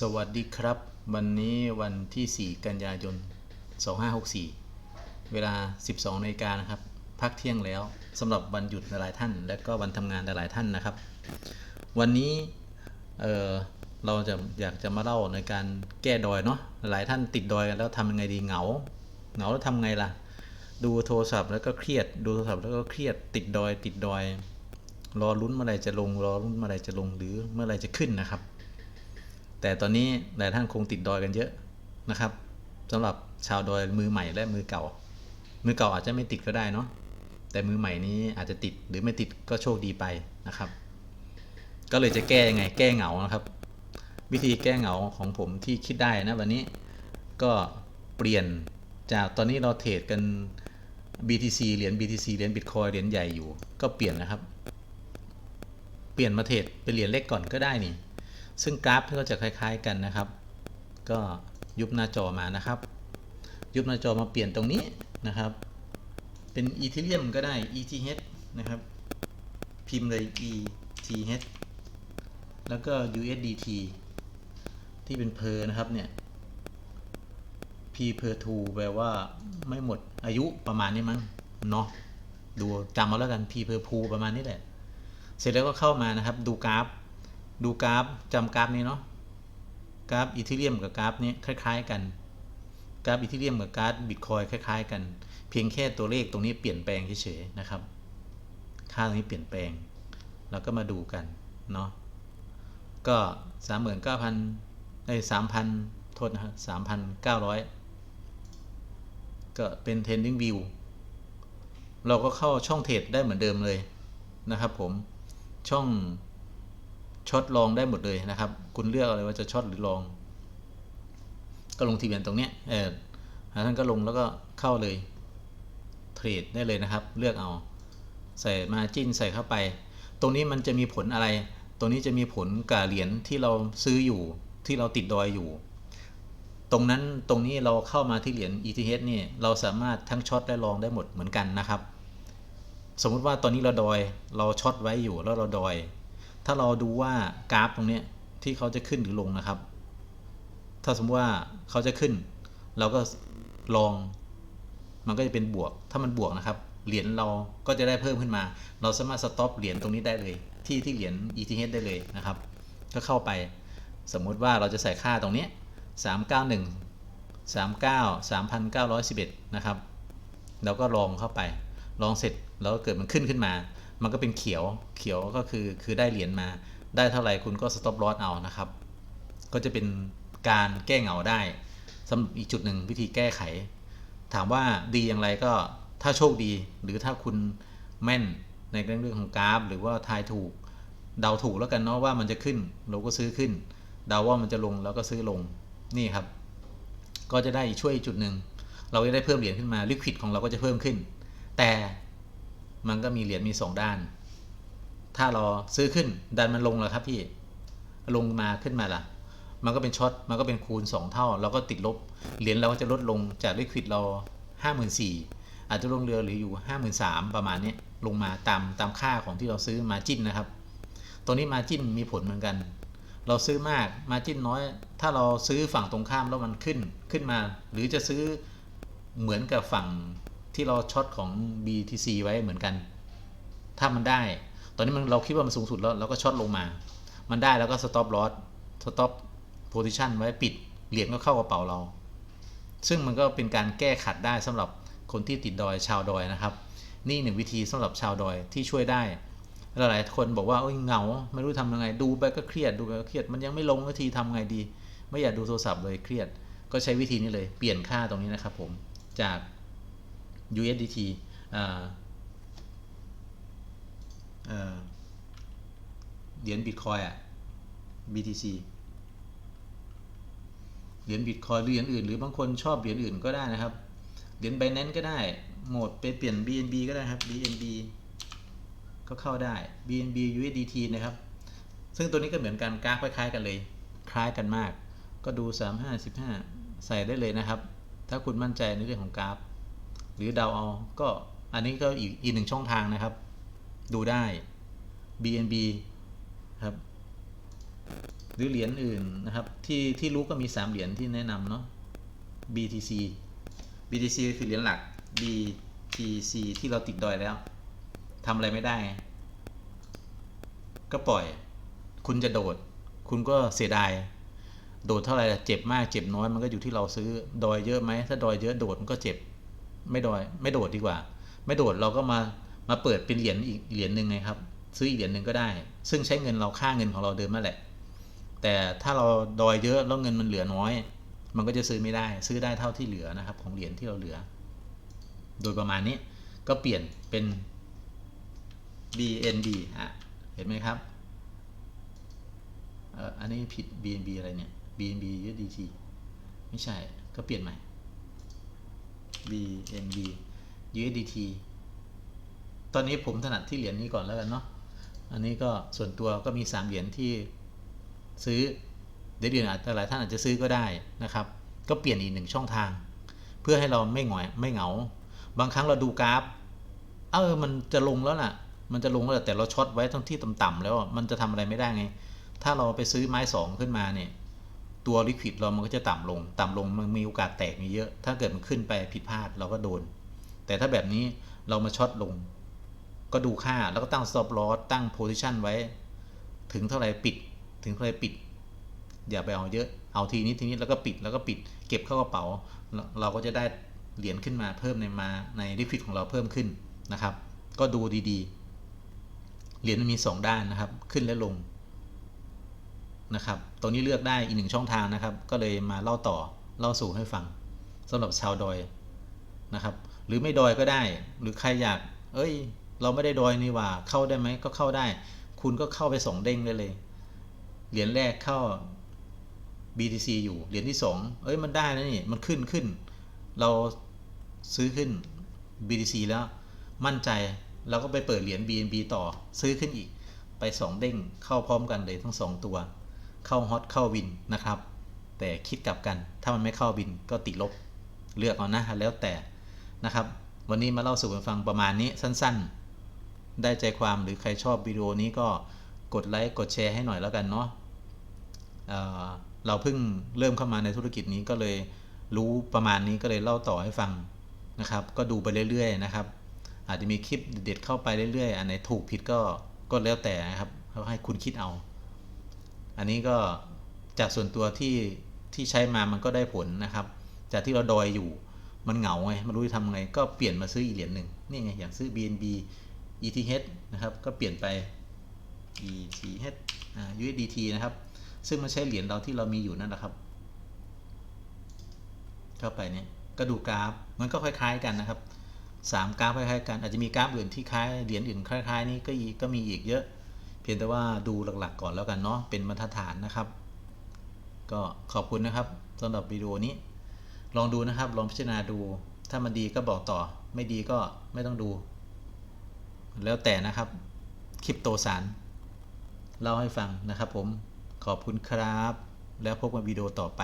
สวัสดีครับ วันนี้วันที่ 4 กันยายน 2564 เวลา 12นาฬิกานะครับ พักเที่ยงแล้วสำหรับวันหยุดหลายท่าน และก็วันทำงานหลายท่านนะครับ วันนี้เเราจะอยากจะมาเล่าในการแก้ดอยเนาะหลายท่านติดดอยกันแล้วทำยังไงดีเหงา เหงาแล้วทำไงล่ะ ดูโทรศัพท์แล้วก็เครียด ดูโทรศัพท์แล้วก็เครียดติดดอย ติดดอย รอลุ้นเมื่อไรจะลง รอลุ้นเมื่อไรจะลงหรือเมื่อไรจะขึ้นนะครับ แต่ตอนนี้หลายท่านคงติดดอยกันเยอะนะครับสำหรับชาวดอยมือใหม่และมือเก่า มือเก่าอาจจะไม่ติดก็ได้เนาะแต่มือใหม่นี้อาจจะติดหรือไม่ติดก็โชคดีไปนะครับ ก็เลยจะแก้ยังไง แก้เหงานะครับ วิธีแก้เหงาของผมที่คิดได้นะวันนี้ก็เปลี่ยนจากตอนนี้เราเทรดกัน BTC เหรียญ BTC เหรียญ Bitcoin เหรียญใหญ่อยู่ ก็เปลี่ยนนะครับ เปลี่ยนมาเทรดเป็นเหรียญเล็กก่อนก็ได้นี่ ซึ่งกราฟก็จะคล้าย ๆกันนะครับ ก็ยุบหน้าจอมานะครับ ยุบหน้าจอมาเปลี่ยนตรงนี้นะครับ เป็น Ethereum ก็ได้ ETH นะครับ พิมพ์เลย ETH แล้วก็ USDT ที่เป็นเพอนะครับเนี่ย P per 2แปลว่าไม่หมดอายุประมาณนี้มั้งเนาะดูจำเอาแล้วกัน P per 2ประมาณนี้แหละ เสร็จแล้วก็เข้ามานะครับ ดูกราฟ ดูกราฟจำกราฟนี้เนาะกราฟอีเทเรียมกับกราฟนี้คล้าย ๆ กัน กราฟอีเทเรียมกับกราฟบิตคอยคล้าย ๆ กัน เพียงแค่ตัวเลขตรงนี้เปลี่ยนแปลงเฉยๆนะครับ ค่าตรงนี้เปลี่ยนแปลง เราก็มาดูกันเนาะก็สามหมื่นเก้าพันไอ้สามพันโทษนะครับสามพันเก้าร้อยก็เป็น trending view เราก็เข้าช่องเทรดได้เหมือนเดิมเลยนะครับผมช่อง ช็อตลองได้หมดเลยนะครับ คุณเลือกอะไรว่าจะช็อตหรือลอง ก็ลงทะเบียนตรงเนี้ยเออท่านก็ลงแล้วก็เข้าเลยเทรดได้เลยนะครับ เลือกเอา ใส่มาจิ้นใส่เข้าไป ตรงนี้มันจะมีผลอะไร ตรงนี้จะมีผลกับเหรียญที่เราซื้ออยู่ที่เราติดดอยอยู่ ตรงนั้นตรงนี้เราเข้ามาที่เหรียญ ETH นี่เราสามารถทั้งช็อตและลองได้หมดเหมือนกันนะครับ สมมุติว่าตอนนี้เราดอยเราช็อตไว้อยู่แล้วเราดอย ถ้าเราดูว่ากราฟตรงนี้ที่เขาจะขึ้นหรือลงนะครับ ถ้าสมมติว่าเขาจะขึ้น เราก็ลอง มันก็จะเป็นบวก ถ้ามันบวกนะครับ เหรียญเราก็จะได้เพิ่มขึ้นมา เราสามารถสต็อปเหรียญตรงนี้ได้เลย ที่ที่เหรียญ ETH ได้เลยนะครับ ก็เข้าไป สมมุติว่าเราจะใส่ค่าตรงนี้ 391 39 3,911 นะครับ เราก็ลองเข้าไป ลองเสร็จแล้วเกิดมันขึ้นขึ้นมา มันก็เป็นเขียวเขียวก็คือคือได้เหรียญมา ได้เท่าไหร่คุณก็สต็อปลอสเอานะครับ ก็จะเป็นการแก้เหงาได้สำหรับอีกจุดหนึ่งวิธีแก้ไข ถามว่าดีอย่างไรก็ถ้าโชคดี หรือถ้าคุณแม่นในเรื่องของกราฟ หรือว่าทายถูกเดาถูกแล้วกันเนาะว่ามันจะขึ้นเราก็ซื้อขึ้น เดาว่ามันจะลงเราก็ซื้อลงนี่ครับ ก็จะได้ช่วยจุดหนึ่งเราจะได้เพิ่มเหรียญขึ้นมาลิควิดของเราก็จะเพิ่มขึ้น แต่ มันก็มีเหรียญมี2ด้าน ถ้าเราซื้อขึ้นดันมันลงแล้วครับพี่ ลงมาขึ้นมาล่ะ มันก็เป็นช็อต มันก็เป็นคูณ 2 เท่า เราก็ติดลบ เหรียญเราก็จะลดลงจากลิควิดเรา 54,000อาจจะลงเรือหรืออยู่ 53,000ประมาณนี้ลงมาตามตามค่าของที่เราซื้อมาจิ้นนะครับ ตัวนี้มาจิ้นมีผลเหมือนกัน เราซื้อมากมาจิ้นน้อย ถ้าเราซื้อฝั่งตรงข้ามแล้วมันขึ้นขึ้นมา หรือจะซื้อเหมือนกับฝั่ง ที่เราช็อตของ BTC ไว้เหมือนกัน ถ้ามันได้ ตอนนี้มันเราคิดว่ามันสูงสุดแล้วเราก็ช็อตลงมา มันได้แล้วก็ stop loss stop position ไว้ปิด เหรียญก็เข้ากระเป๋าเรา ซึ่งมันก็เป็นการแก้ขัดได้สำหรับคนที่ติดดอยชาวดอยนะครับ นี่หนึ่งวิธีสำหรับชาวดอยที่ช่วยได้ หลายคนบอกว่าเอ้ยเหงา ไม่รู้ทำยังไง ดูไปก็เครียด ดูไปก็เครียด มันยังไม่ลงสักทีทำไงดี ไม่อยากดูโทรศัพท์เลยเครียด ก็ใช้วิธีนี้เลย เปลี่ยนค่าตรงนี้นะครับผม จาก USDT อ่าเอ่อเหรียญบิตคอยอะ BTC เหรียญบิตคอยหรือเหรียญอื่นหรือบางคนชอบเหรียญอื่นก็ได้นะครับ เหรียญ Binance ก็ได้ โหมดไปเปลี่ยน BNB ก็ได้ครับ BNB ก็เข้าได้ BNB USDT นะครับ ซึ่งตัวนี้ก็เหมือนกันกราฟคล้ายๆกันเลย คล้ายกันมาก ก็ดู 35 15 ใส่ได้เลยนะครับ ถ้าคุณมั่นใจในเรื่องของกราฟ หรือเดาเอาก็อันนี้ก็อีกอีกหนึ่งช่องทางนะครับ ดูได้ BNB ครับหรือเหรียญอื่นนะครับ ที่ที่รู้ก็มี 3 เหรียญที่แนะนำเนาะ BTC BTC คือเหรียญหลัก BTC ที่เราติดดอยแล้วทำอะไรไม่ได้ ก็ปล่อย คุณจะโดด คุณก็เสียดาย โดดเท่าไหร่เจ็บมากเจ็บน้อยมันก็อยู่ที่เราซื้อดอยเยอะไหมถ้าดอยเยอะโดดมันก็เจ็บ ไม่ดอยไม่โดดดีกว่า ไม่โดดเราก็มามาเปิดเป็นเหรียญอีกเหรียญหนึ่งไงครับ ซื้ออีกเหรียญหนึ่งก็ได้ ซึ่งใช้เงินเราค่าเงินของเราเดิมนั่นแหละ แต่ถ้าเราดอยเยอะแล้วเงินมันเหลือน้อย มันก็จะซื้อไม่ได้ ซื้อได้เท่าที่เหลือนะครับ ของเหรียญที่เราเหลือ โดยประมาณนี้ก็เปลี่ยนเป็น BNB อะเห็นไหมครับเอออันนี้ผิด BNB อะไรเนี่ย BNB USDT ไม่ใช่ ก็เปลี่ยนใหม่ BNB USDT ตอนนี้ผมถนัดที่เหรียญนี้ก่อนแล้วกันเนาะ อันนี้ก็ส่วนตัวก็มี 3 เหรียญที่ซื้อเดี๋ยวเดือนอาจจะหลายท่านอาจจะซื้อก็ได้นะครับ ก็เปลี่ยนอีกหนึ่งช่องทาง เพื่อให้เราไม่หงอยไม่เหงา บางครั้งเราดูกราฟ เออมันจะลงแล้วน่ะ มันจะลงแล้วแต่เราช็อตไว้ทั้งที่ต่ำๆแล้วมันจะทำอะไรไม่ได้ไง ถ้าเราไปซื้อไม้สองขึ้นมาเนี่ย ตัวลิควิดเรามันก็จะต่ำลง ต่ำลงมันมีโอกาสแตกมีเยอะ ถ้าเกิดมันขึ้นไปผิดพลาดเราก็โดน แต่ถ้าแบบนี้เรามาช็อตลง ก็ดูค่าแล้วก็ตั้ง stop loss ตั้ง position ไว้ ถึงเท่าไหร่ปิด ถึงเท่าไหร่ปิด อย่าไปเอาเยอะ เอาทีนี้ทีนี้แล้วก็ปิดแล้วก็ปิด เก็บเข้ากระเป๋าเราเราก็จะได้เหรียญขึ้นมาเพิ่มในมาในลิควิดของเราเพิ่มขึ้นนะครับ ก็ดูดีๆ เหรียญมันมี 2 ด้านนะครับ ขึ้นและลง นะครับ ตรงนี้เลือกได้อีกหนึ่งช่องทางนะครับ ก็เลยมาเล่าต่อเล่าสู่ให้ฟังสำหรับชาวดอยนะครับ หรือไม่ดอยก็ได้ หรือใครอยาก เอ้ย เราไม่ได้ดอยนี่ว่าเข้าได้ไหมก็เข้าได้ คุณก็เข้าไปสองเด้งได้เลย เหรียญแรกเข้า BTC อยู่ เหรียญที่สองเอ้ย มันได้นะนี่ มันขึ้นขึ้น เราซื้อขึ้น BTC แล้วมั่นใจเราก็ไปเปิดเหรียญ BNB ต่อซื้อขึ้นอีกไปสองเด้งเข้าพร้อมกันเลยทั้งสองตัว เข้าฮอตเข้าวินนะครับ แต่คิดกลับกัน ถ้ามันไม่เข้าวินก็ติดลบเลือกเอานะแล้วแต่นะครับ วันนี้มาเล่าสู่กันฟังประมาณนี้สั้นๆ ได้ใจความหรือใครชอบวิดีโอนี้ก็กดไลค์กดแชร์ให้หน่อยแล้วกันเนาะเเราเพิ่งเริ่มเข้ามาในธุรกิจนี้ก็เลยรู้ประมาณนี้ก็เลยเล่าต่อให้ฟังนะครับ ก็ดูไปเรื่อยๆนะครับ อาจจะมีคลิปเด็ดเข้าไปเรื่อยๆ อันไหนถูกผิดก็ก็แล้วแต่นะครับเขาให้คุณคิดเอา อันนี้ก็จากส่วนตัวที่ที่ใช้มามันก็ได้ผลนะครับ จากที่เราดอยอยู่มันเหงาไงไม่รู้จะทำไง ก็เปลี่ยนมาซื้ออีกเหรียญหนึ่งนี่ไงอย่างซื้อ BNB ETH นะครับก็เปลี่ยนไป ETH อ่า USDT นะครับ ซึ่งมันใช่เหรียญเราที่เรามีอยู่นั่นแหละครับ เข้าไปเนี่ยก็ดูกราฟมันก็คล้ายๆกันนะครับสามกราฟคล้ายๆกันอาจจะมีกราฟอื่นที่คล้ายเหรียญอื่นคล้ายๆ นี้ก็ก็มีอีกเยอะ เพียงแต่ว่าดูหลักๆก่อนแล้วกันเนาะเป็นมาตรฐานนะครับ ก็ขอบคุณนะครับสำหรับวิดีโอนี้ ลองดูนะครับ ลองพิจารณาดู ถ้ามันดีก็บอกต่อ ไม่ดีก็ไม่ต้องดู แล้วแต่นะครับคลิปโตสารเล่าให้ฟังนะครับผมขอบคุณครับ แล้วพบกันวิดีโอต่อไป